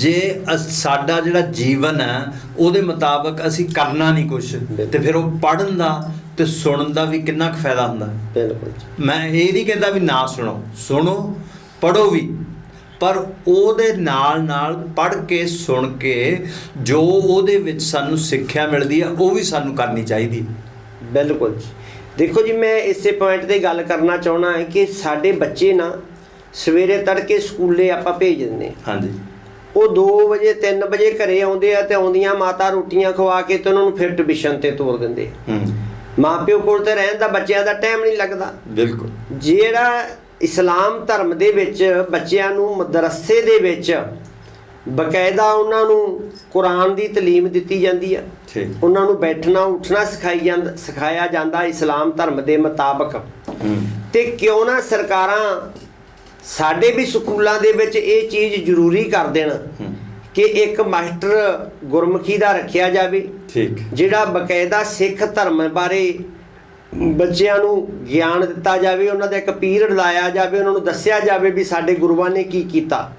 ਜੇ ਸਾਡਾ ਜਿਹੜਾ ਜੀਵਨ ਹੈ ਉਹਦੇ ਮੁਤਾਬਕ ਅਸੀਂ ਕਰਨਾ ਨਹੀਂ ਕੁਝ ਤੇ ਫਿਰ ਉਹ ਪੜਨ ਦਾ ਤੇ ਸੁਣਨ ਦਾ ਵੀ ਕਿੰਨਾ ਕੁ ਫਾਇਦਾ ਹੁੰਦਾ। ਬਿਲਕੁਲ। ਮੈਂ ਇਹ ਨਹੀਂ ਕਹਿੰਦਾ ਵੀ ਨਾ ਸੁਣੋ। ਸੁਣੋ ਪੜੋ ਵੀ। ਪਰ ਉਹਦੇ ਨਾਲ ਨਾਲ ਪੜ ਕੇ ਸੁਣ ਕੇ ਜੋ ਉਹਦੇ ਵਿੱਚ ਸਾਨੂੰ ਸਿੱਖਿਆ ਮਿਲਦੀ ਹੈ ਉਹ ਵੀ ਸਾਨੂੰ ਕਰਨੀ ਚਾਹੀਦੀ ਬਿਲਕੁਲ ਜੀ। ਦੇਖੋ ਜੀ ਮੈਂ ਇਸੇ ਪੁਆਇੰਟ ਤੇ ਗੱਲ ਕਰਨਾ ਚਾਹਣਾ ਹੈ ਕਿ ਸਾਡੇ ਬੱਚੇ ਨਾ ਸਵੇਰੇ ਤੜਕੇ ਸਕੂਲੇ ਆਪਾਂ ਭੇਜ ਦਿੰਦੇ ਹਾਂ। ਹਾਂਜੀ। ਉਹ 2 ਵਜੇ 3 ਵਜੇ ਘਰੇ ਆਉਂਦੇ ਆ ਤੇ ਆਉਂਦੀਆਂ ਮਾਤਾ ਰੋਟੀਆਂ ਖਵਾ ਕੇ ਤੇ ਉਹਨਾਂ ਨੂੰ ਫਿਰ ਟਿਊਸ਼ਨ ਤੇ ਤੋਰ ਦਿੰਦੇ ਮਾਪਿਓ ਕੋਲ ਤੇ ਰਹਿਣ ਦਾ ਬੱਚਿਆਂ ਦਾ ਟਾਈਮ ਨਹੀਂ ਲੱਗਦਾ। ਬਿਲਕੁਲ। ਜਿਹੜਾ ਇਸਲਾਮ ਧਰਮ ਦੇ ਵਿੱਚ ਬੱਚਿਆਂ ਨੂੰ ਮਦਰਸੇ ਦੇ ਵਿੱਚ ਬਕਾਇਦਾ ਉਹਨਾਂ ਨੂੰ ਕੁਰਾਨ ਦੀ ਤਾਲੀਮ ਦਿੱਤੀ ਜਾਂਦੀ ਆ। ਠੀਕ। ਉਹਨਾਂ ਨੂੰ ਬੈਠਣਾ ਉੱਠਣਾ ਸਿਖਾਈ ਜਾਂਦਾ ਸਿਖਾਇਆ ਜਾਂਦਾ ਇਸਲਾਮ ਧਰਮ ਦੇ ਮੁਤਾਬਕ। ਤੇ ਕਿਉਂ ਨਾ ਸਰਕਾਰਾਂ ਸਾਡੇ ਵੀ ਸਕੂਲਾਂ ਦੇ ਵਿੱਚ ਇਹ ਚੀਜ਼ ਜ਼ਰੂਰੀ ਕਰ ਦੇਣ ਕਿ ਇੱਕ ਮਾਸਟਰ ਗੁਰਮੁਖੀ ਦਾ ਰੱਖਿਆ ਜਾਵੇ ਠੀਕ। ਜਿਹੜਾ ਬਕਾਇਦਾ ਸਿੱਖ ਧਰਮ ਬਾਰੇ ਬੱਚਿਆਂ ਨੂੰ ਗਿਆਨ ਦਿੱਤਾ ਜਾਵੇ ਉਹਨਾਂ ਦਾ ਇੱਕ ਪੀਰੀਅਡ ਲਾਇਆ ਜਾਵੇ ਉਹਨਾਂ ਨੂੰ ਦੱਸਿਆ ਜਾਵੇ ਵੀ ਸਾਡੇ ਗੁਰੂਆਂ ਨੇ ਕੀ ਕੀਤਾ।